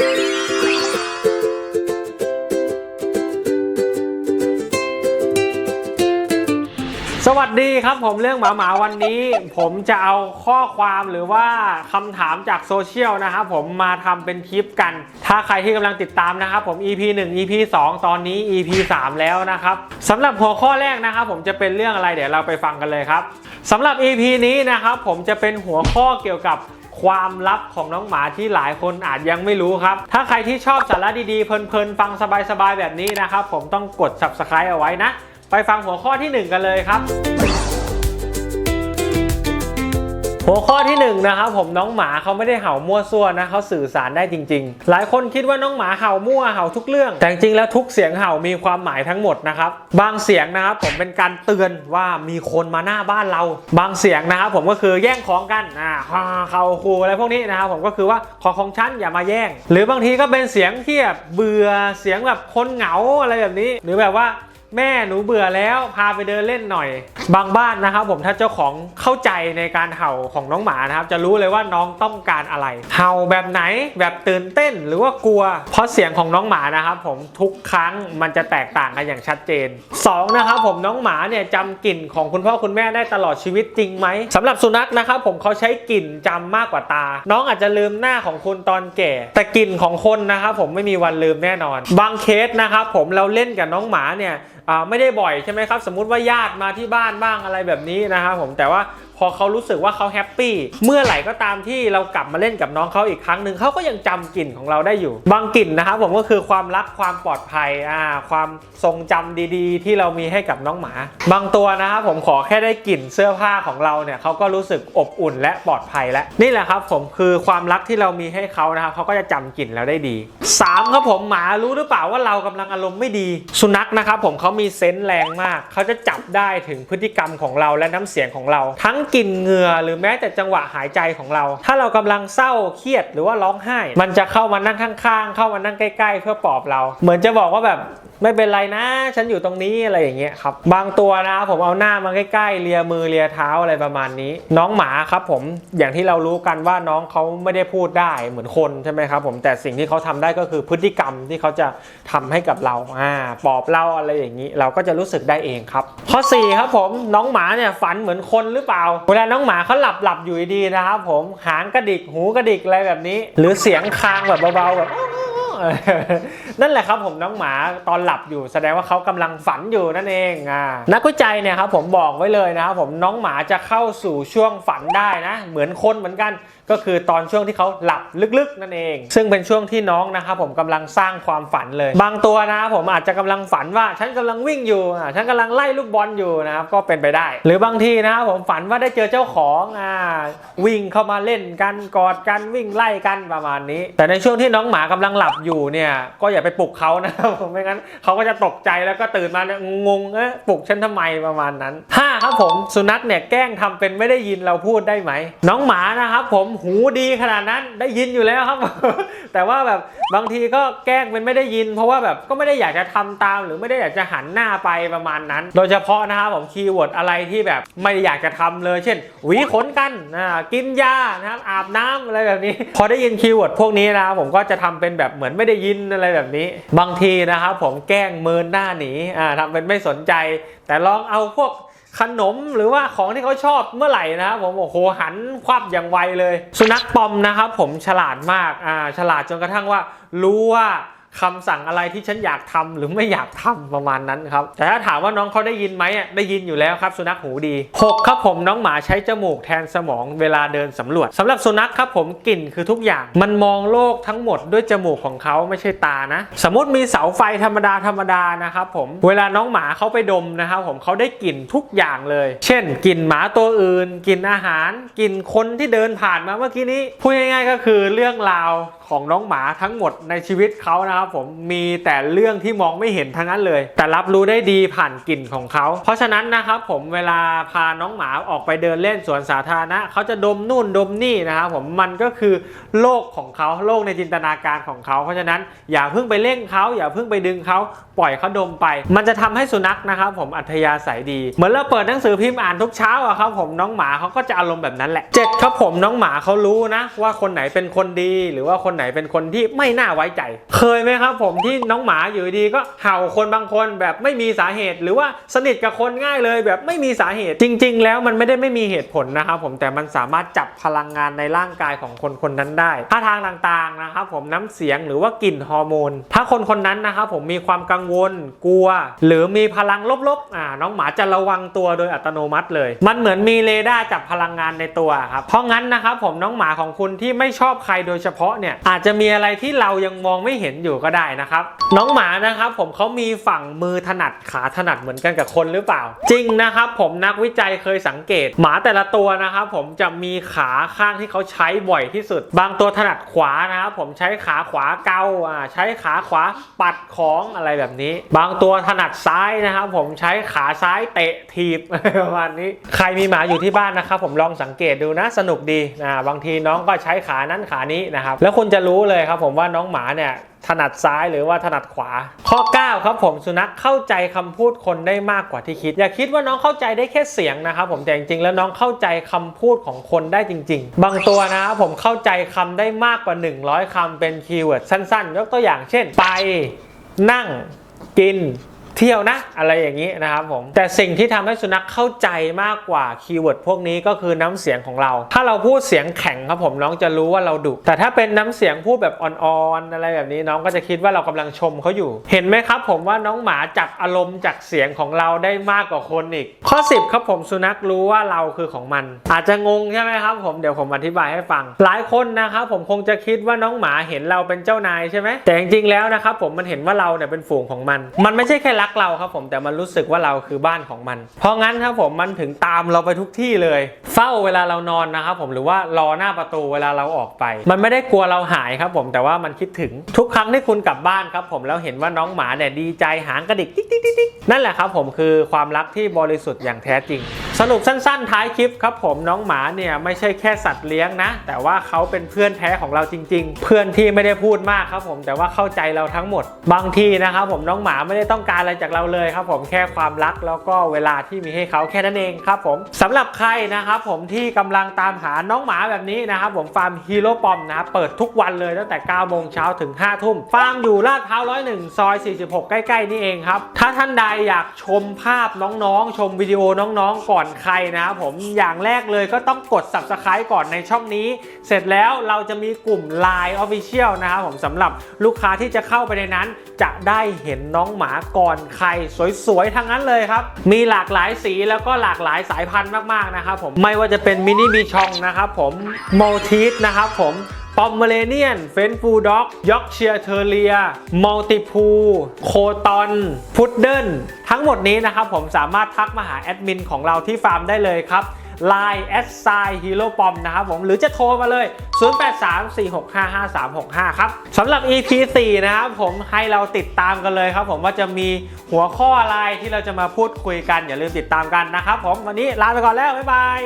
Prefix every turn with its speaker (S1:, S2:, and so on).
S1: สวัสดีครับผมเรื่องหมาหมาวันนี้ ผมจะเอาข้อความหรือว่าคำถามจากโซเชียลนะครับผมมาทำเป็นคลิปกัน ถ้าใครที่กำลังติดตามนะครับผม EP 1 EP 2 ตอนนี้ EP 3 แล้วนะครับสำหรับหัวข้อแรกนะครับผมจะเป็นเรื่องอะไรเดี๋ยวเราไปฟังกันเลยครับสำหรับ EP นี้นะครับผมจะเป็นหัวข้อเกี่ยวกับ ความลับของน้องหมาที่หลายคนอาจยังไม่รู้ครับ ถ้าใครที่ชอบสาระดีๆ เพลินๆ ฟังสบายๆ แบบนี้นะครับ ผมต้องกด subscribe เอาไว้นะ ไปฟังหัวข้อที่ 1 กันเลยครับ หัวข้อที่1นงนะครับผมน้องหมาเขาไม่ได้เห่ามั่วซั่วนะเขาสื่อสารได้จริง ๆ หลายคนคิดว่าน้องหมาเห่ามั่วเห่าทุกเรื่อง แต่จริงแล้วทุกเสียงเห่ามีความหมายทั้งหมดนะครับบางเสียงนะครับผมเป็นการเตือนว่ามีคนมาหน้าบ้านเรา บางเสียงนะครับผมก็คือแย่งของกันอ่าเขาคูอะไรพวกนี้นะครับผมก็คือว่าของของฉันอย่ามาแย่ง หรือบางทีก็เป็นเสียงที่แบบเบื่อเสียงแบบคนเหงาอะไรแบบนี้ หรือแบบว่า แม่หนูเบื่อแล้วพาไปเดินเล่นหน่อย บางบ้านนะครับผมถ้าเจ้าของเข้าใจในการเห่าของน้องหมานะครับ จะรู้เลยว่าน้องต้องการอะไร เห่าแบบไหนแบบตื่นเต้นหรือว่ากลัว เพราะเสียงของน้องหมานะครับ ผมทุกครั้งมันจะแตกต่างกันอย่างชัดเจนสองนะครับผมน้องหมาเนี่ยจำกลิ่นของคุณพ่อคุณแม่ได้ตลอดชีวิตจริงไหมสำหรับสุนัขนะครับผมเขาใช้กลิ่นจำมากกว่าตา น้องอาจจะลืมหน้าของคุณตอนแก่ แต่กลิ่นของคนนะครับผมไม่มีวันลืมแน่นอน บางเคสนะครับผมเราเล่นกับน้องหมาเนี่ย ไม่ได้บ่อยใช่ไหมครับ สมมุติว่าญาติมาที่บ้านบ้างอะไรแบบนี้นะครับผมแต่ว่า พอเขารู้สึกว่าเขาแฮปปี้เมื่อไหร่ก็ตามที่เรากลับมาเล่นกับน้องเขาอีกครั้งหนึ่งเขาก็ยังจำกลิ่นของเราได้อยู่ บางกลิ่นนะครับผมก็คือความรักความปลอดภัยอ่าความทรงจำดีๆ ที่เรามีให้กับน้องหมา บางตัวนะครับผมขอแค่ได้กลิ่นเสื้อผ้าของเราเนี่ยเขาก็รู้สึกอบอุ่นและปลอดภัยแล้วนี่แหละครับผมคือความรักที่เรามีให้เขานะครับเขาก็จะจำกลิ่นเราได้ดีสามครับผมหมารู้หรือเปล่าว่าเรากำลังอารมณ์ไม่ดี สุนัขนะครับผมเขามีเซนส์แรงมากเขาจะจับได้ถึงพฤติกรรมของเราและน้ำเสียงของเราทั้งกลิ่นเหงื่อหรือแม้แต่จังหวะหายใจของเรา ถ้าเรากำลังเศร้าเครียดหรือว่าร้องไห้ มันจะเข้ามานั่งข้างๆ เข้ามานั่งใกล้ๆ เพื่อปลอบเรา เหมือนจะบอกว่าแบบ ไม่เป็นไรนะ ฉันอยู่ตรงนี้อะไรอย่างเงี้ยครับ บางตัวนะผมเอาหน้ามาใกล้ๆเลียมือเลียเท้าอะไรประมาณนี้ น้องหมาครับผมอย่างที่เรารู้กันว่าน้องเขาไม่ได้พูดได้เหมือนคนใช่ไหมครับผมแต่สิ่งที่เขาทำได้ก็คือพฤติกรรมที่เขาจะทำให้กับเราอ่าปอบเราอะไรอย่างนี้ เราก็จะรู้สึกได้เองครับ ข้อ4ครับผมน้องหมาเนี่ยฝันเหมือนคนหรือเปล่า เวลาน้องหมาเขาหลับหลับอยู่ดีนะครับผมหางกระดิกหูกระดิกอะไรแบบนี้ หรือเสียงคางแบบเบาๆแบบ นั่นแหละครับผมน้องหมาตอนหลับอยู่ แสดงว่าเขากำลังฝันอยู่นั่นเองอ่านักวิจัยเนี่ยครับผมบอกไว้เลยนะครับผมน้องหมาจะเข้าสู่ช่วงฝันได้นะ เหมือนคนเหมือนกัน ก็คือตอนช่วงที่เขาหลับลึกๆนั่นเอง ซึ่งเป็นช่วงที่น้องนะครับผมกำลังสร้างความฝันเลย บางตัวนะครับผมอาจจะกำลังฝันว่าฉันกำลังวิ่งอยู่อ่าฉันกำลังไล่ลูกบอลอยู่นะครับก็เป็นไปได้ หรือบางทีนะครับผมฝันว่าได้เจอเจ้าของอ่าวิ่งเข้ามาเล่นกันกอดกันวิ่งไล่กันประมาณนี้ แต่ในช่วงที่น้องหมากำลังหลับอยู่เนี่ยก็อย่าไปปลุกเขานะครับผมไม่งั้นเขาก็จะตกใจแล้วก็ตื่นมาเนี่ยงงเอ๊ะปลุกฉันทำไมประมาณนั้นห้าครับผมสุนัขเนี่ยแกล้งทำเป็นไม่ได้ยินเราพูดได้ไหมน้องหมานะครับผมหูดีขนาดนั้นได้ยินอยู่แล้วครับ แต่ว่าแบบบางทีก็แกล้งเป็นไม่ได้ยิน เพราะว่าแบบก็ไม่ได้อยากจะทำตาม หรือไม่ได้อยากจะหันหน้าไปประมาณนั้น โดยเฉพาะนะครับผมคีย์เวิร์ดอะไรที่แบบไม่อยากจะทำเลย เช่นหวีขนกันอ่ากินยานะครับอาบน้ำอะไรแบบนี้ พอได้ยินคีย์เวิร์ดพวกนี้นะครับผมก็จะทำเป็นแบบเหมือนไม่ได้ยินอะไรแบบนี้ บางทีนะครับผมแกล้งเมินหน้าหนีอ่าทำเป็นไม่สนใจ แต่ลองเอาพวก ขนมหรือว่าของที่เขาชอบเมื่อไหร่นะครับผมโอ้โหหันควับอย่างไวเลย สุนัขปอมนะครับผมฉลาดมากอ่าฉลาดจนกระทั่งว่ารู้ว่า คำสั่งอะไรที่ฉันอยากทำหรือไม่อยากทำประมาณนั้นครับ แต่ถ้าถามว่าน้องเขาได้ยินไหมอะได้ยินอยู่แล้วครับ สุนัขหูดี 6 ครับผมน้องหมาใช้จมูกแทนสมองเวลาเดินสำรวจสำหรับสุนัขครับผมกลิ่นคือทุกอย่าง มันมองโลกทั้งหมดด้วยจมูกของเขาไม่ใช่ตานะ สมมติมีเสาไฟธรรมดาธรรมดานะครับผมเวลาน้องหมาเขาไปดมนะครับผมเขาได้กลิ่นทุกอย่างเลย เช่นกลิ่นหมาตัวอื่นกลิ่นอาหารกลิ่นคนที่เดินผ่านมาเมื่อกี้นี้พูดง่ายๆก็คือเรื่องราว ของน้องหมาทั้งหมดในชีวิตเขานะครับผมมีแต่เรื่องที่มองไม่เห็นทั้งนั้นเลย แต่รับรู้ได้ดีผ่านกลิ่นของเขา เพราะฉะนั้นนะครับผมเวลาพาน้องหมาออกไปเดินเล่นสวนสาธารณะเขาจะดมนู่นดมนี่นะครับผมมันก็คือโลกของเขาโลกในจินตนาการของเขา เพราะฉะนั้นอย่าเพิ่งไปเร่งเขาอย่าเพิ่งไปดึงเขาปล่อยเขาดมไป มันจะทำให้สุนัขนะครับผมอัธยาศัยดี เหมือนเราเปิดหนังสือพิมพ์อ่านทุกเช้าอะครับผมน้องหมาเขาก็จะอารมณ์แบบนั้นแหละเจ็ดครับผมน้องหมาเขารู้นะว่าคนไหนเป็นคนดีหรือว่าคนไหนเป็นคนที่ไม่น่าไว้ใจ เคยไหมครับ ผมที่น้องหมาอยู่ดีก็เห่าคนบางคนแบบไม่มีสาเหตุ หรือว่าสนิทกับคนง่ายเลยแบบไม่มีสาเหตุ จริง ๆ แล้วมันไม่ได้ไม่มีเหตุผลนะครับผมแต่มันสามารถจับพลังงานในร่างกายของคนคนนั้นได้ท่าทางต่างๆนะครับผมน้ำเสียงหรือว่ากลิ่นฮอร์โมนถ้าคนคนนั้นนะครับผมมีความกังวลกลัว หรือมีพลังลบๆอ่าน้องหมาจะระวังตัวโดยอัตโนมัติเลย มันเหมือนมีเรดาร์จับพลังงานในตัวครับเพราะงั้นนะครับผมน้องหมาของคุณที่ไม่ชอบใครโดยเฉพาะเนี่ยอาจจะมีอะไรที่เรายังมองไม่เห็นอยู่ก็ได้นะครับ น้องหมานะครับผมเขามีฝั่งมือถนัดขาถนัดเหมือนกันกับคนหรือเปล่า จริงนะครับผมนักวิจัยเคยสังเกต หมาแต่ละตัวนะครับผมจะมีขาข้างที่เขาใช้บ่อยที่สุด บางตัวถนัดขวานะครับผมใช้ขาขวาเกาอ่าใช้ขาขวาปัดของอะไรแบบนี้ บางตัวถนัดซ้ายนะครับผมใช้ขาซ้ายเตะถีบประมาณนี้ ใครมีหมาอยู่ที่บ้านนะครับผมลองสังเกตดูนะสนุกดีนะบางทีน้องก็ใช้ขานั้นขานี้นะครับแล้วคุณจะรู้เลยครับผมว่าน้องหมาเนี่ยถนัดซ้ายหรือว่าถนัดขวา ข้อ 9 ครับผมสุนัขเข้าใจคำพูดคนได้มากกว่าที่คิด อย่าคิดว่าน้องเข้าใจได้แค่เสียงนะครับผมแต่จริงๆแล้วน้องเข้าใจคำพูดของคนได้จริง ๆ บางตัวนะครับผมเข้าใจคำได้มากกว่า 100คำเป็นคีย์เวิร์ดสั้นๆ ยกตัวอย่างเช่น ไป นั่ง กิน เที่ยวนะ อะไรอย่างนี้นะครับผม แต่สิ่งที่ทำให้สุนัขเข้าใจมากกว่าคีย์เวิร์ดพวกนี้ก็คือน้ำเสียงของเรา ถ้าเราพูดเสียงแข็งครับผมน้องจะรู้ว่าเราดุแต่ถ้าเป็นน้ำเสียงพูดแบบอ่อนๆอะไรแบบนี้น้องก็จะคิดว่าเรากำลังชมเขาอยู่ เห็นไหมครับผมว่าน้องหมาจับอารมณ์จากเสียงของเราได้มากกว่าคนอีก ข้อ 10 ครับผมสุนัขรู้ว่าเราคือของมัน อาจจะงงใช่ไหมครับผมเดี๋ยวผมอธิบายให้ฟัง หลายคนนะครับผมคงจะคิดว่าน้องหมาเห็นเราเป็นเจ้านายใช่ไหมแต่จริงๆแล้วนะครับผมมันเห็นว่าเราเนี่ยเป็นฝูงของมัน มันไม่ใช่แค่รักเราครับผมแต่มันรู้สึกว่าเราคือบ้านของมัน เพราะงั้นครับผมมันถึงตามเราไปทุกที่เลย เฝ้าเวลาเรานอนนะครับผมหรือว่ารอหน้าประตูเวลาเราออกไป มันไม่ได้กลัวเราหายครับผมแต่ว่ามันคิดถึงทุกครั้งที่คุณกลับบ้านครับผมแล้วเห็นว่าน้องหมาเนี่ยดีใจหางกระดิกติ๊กติ๊กติ๊กติ๊กนั่นแหละครับผมคือความรักที่บริสุทธิ์อย่างแท้จริง สรุปสั้นๆ ท้ายคลิปครับผมน้องหมาเนี่ยไม่ใช่แค่สัตว์เลี้ยงนะ แต่ว่าเขาเป็นเพื่อนแท้ของเราจริง ๆ เพื่อนที่ไม่ได้พูดมากครับผมแต่ว่าเข้าใจเราทั้งหมด บางทีนะครับผมน้องหมาไม่ได้ต้องการอะไรจากเราเลยครับผมแค่ความรักแล้วก็เวลาที่มีให้เขาแค่นั้นเองครับผมสำหรับใครนะครับผมที่กำลังตามหาน้องหมาแบบนี้นะครับผมฟาร์มฮีโร่ปอมนะครับเปิดทุกวันเลยตั้งแต่9โมงเช้าถึง5ทุ่มฟาร์มอยู่ลาดพร้าวร้อยหนึ่งซอย 46 ใกล้ๆนี่เองครับถ้าท่านใดอยากชมภาพน้องๆ ชมวิดีโอน้องๆก่อนใครนะครับผมอย่างแรกเลยก็ต้องกด subscribe ก่อนในช่องนี้ เสร็จแล้วเราจะมีกลุ่ม Line Official นะครับผมสำหรับลูกค้าที่จะเข้าไปในนั้น จะได้เห็นน้องหมาก่อนใครสวยๆทั้งนั้นเลยครับ มีหลากหลายสีแล้วก็หลากหลายสายพันธุ์มากๆนะครับผมไม่ว่าจะเป็นมินิบีชองนะครับผมมอลทีสนะครับผม ปอมเมเรเนียน เฟนฟูด็อก ยอกเชียเทเรีย มัลติพู โคตอน พุดเดิล ทั้งหมดนี้นะครับผมสามารถทักมาหาแอดมินของเราที่ฟาร์มได้เลยครับ Line แอดไซฮีโร่ปอมนะครับผมหรือจะโทรมาเลย 0834655365 ครับสำหรับ EP 4 นะครับผมให้เราติดตามกันเลยครับผมว่าจะมีหัวข้ออะไรที่เราจะมาพูดคุยกัน อย่าลืมติดตามกันนะครับผมวันนี้ลาไปก่อนแล้ว บ๊ายบาย